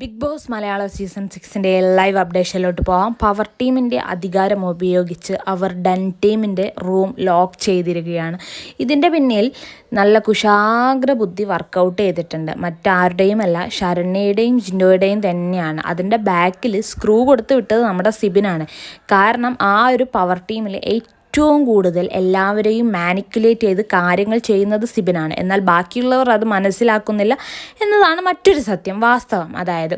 Big Boss Malayalam season സിക്സിന്റെ live അപ്ഡേഷനിലോട്ട് പോകാം പവർ ടീമിന്റെ അധികാരം ഉപയോഗിച്ച് അവർ ഡൻ ടീമിന്റെ റൂം ലോക്ക് ചെയ്തിരിക്കുകയാണ്. ഇതിന്റെ പിന്നിൽ നല്ല കുശാഗ്ര ബുദ്ധി വർക്കൗട്ട് ചെയ്തിട്ടുണ്ട്. മറ്റാരുടെയും അല്ല ശരണ്യയുടെയും ജിൻഡോയുടെയും തന്നെയാണ്. അതിന്റെ ബാക്കിൽ സ്ക്രൂ കൊടുത്ത് വിട്ടത് നമ്മുടെ സിബിനാണ്. കാരണം ആ ഒരു പവർ ടീമിൽ ഏറ്റവും കൂടുതൽ എല്ലാവരെയും മാനിക്കുലേറ്റ് ചെയ്ത് കാര്യങ്ങൾ ചെയ്യുന്നത് സിബിനാണ്. എന്നാൽ ബാക്കിയുള്ളവർ അത് മനസ്സിലാക്കുന്നില്ല എന്നതാണ് മറ്റൊരു സത്യം വാസ്തവം. അതായത്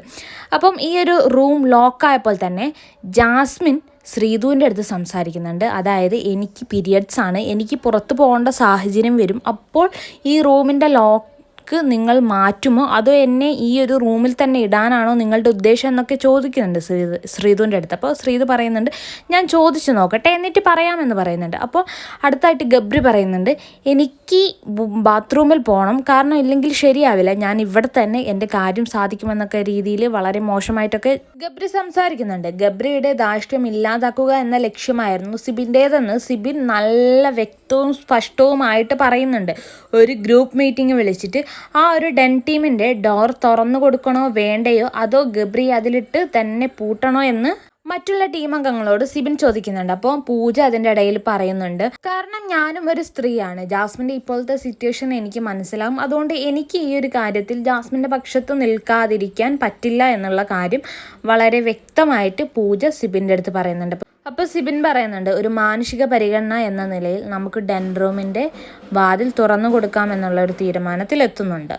അപ്പം ഈ ഒരു റൂം ലോക്കായപ്പോൾ തന്നെ ജാസ്മിൻ ശ്രീധുവിന്റെ അടുത്ത് സംസാരിക്കുന്നുണ്ട്. അതായത് എനിക്ക് പീരിയഡ്സ് ആണ് എനിക്ക് പുറത്ത് പോകേണ്ട സാഹചര്യം വരും. അപ്പോൾ ഈ റൂമിന്റെ ലോക്ക് നിങ്ങൾ മാറ്റുമോ? അതോ എന്നെ ഈ ഒരു റൂമിൽ തന്നെ ഇടാനാണോ നിങ്ങളുടെ ഉദ്ദേശം എന്നൊക്കെ ചോദിക്കുന്നുണ്ട് ശ്രീതു ശ്രീതുവിന്റെ അടുത്ത്. അപ്പോൾ ശ്രീധു പറയുന്നുണ്ട് ഞാൻ ചോദിച്ചു നോക്കട്ടെ എന്നിട്ട് പറയാമെന്ന് പറയുന്നുണ്ട്. അപ്പോൾ അടുത്തായിട്ട് ഗബ്രി പറയുന്നുണ്ട് എനിക്ക് ബാത്റൂമിൽ പോകണം. കാരണം ഇല്ലെങ്കിൽ ശരിയാവില്ല. ഞാൻ ഇവിടെ തന്നെ എന്റെ കാര്യം സാധിക്കുമെന്നൊക്കെ രീതിയിൽ വളരെ മോശമായിട്ടൊക്കെ ഗബ്രി സംസാരിക്കുന്നുണ്ട്. ഗബ്രിയുടെ ധാർഷ്ട്യം ഇല്ലാതാക്കുക എന്ന ലക്ഷ്യമായിരുന്നു സിബിന്റേതെന്ന് സിബിൻ നല്ല വ്യക്തവും സ്പഷ്ടവുമായിട്ട് പറയുന്നുണ്ട്. ഒരു ഗ്രൂപ്പ് മീറ്റിംഗ് വിളിച്ചിട്ട് ആ ഒരു ഡെൻ ടീമിന്റെ ഡോർ തുറന്നു കൊടുക്കണോ വേണ്ടയോ അതോ ഗബ്രി അതിലിട്ട് തന്നെ പൂട്ടണോ എന്ന് മറ്റുള്ള ടീം അംഗങ്ങളോട് സിബിൻ ചോദിക്കുന്നുണ്ട്. അപ്പോൾ പൂജ അതിന്റെ ഇടയിൽ പറയുന്നുണ്ട്. കാരണം ഞാനും ഒരു സ്ത്രീയാണ്. ജാസ്മിന്റെ ഇപ്പോഴത്തെ സിറ്റുവേഷൻ എനിക്ക് മനസ്സിലാവും. അതുകൊണ്ട് എനിക്ക് ഈ ഒരു കാര്യത്തിൽ ജാസ്മിന്റെ പക്ഷത്ത് നിൽക്കാതിരിക്കാൻ പറ്റില്ല എന്നുള്ള കാര്യം വളരെ വ്യക്തമായിട്ട് പൂജ സിബിന്റെ അടുത്ത് പറയുന്നുണ്ട്. അപ്പോൾ സിബിൻ പറയുന്നുണ്ട് ഒരു മാനുഷിക പരിഗണന എന്ന നിലയിൽ നമുക്ക് ഡെൻറോമിന്റെ വാതിൽ തുറന്നു കൊടുക്കാം എന്നുള്ള ഒരു തീരുമാനത്തിൽ എത്തുന്നുണ്ട്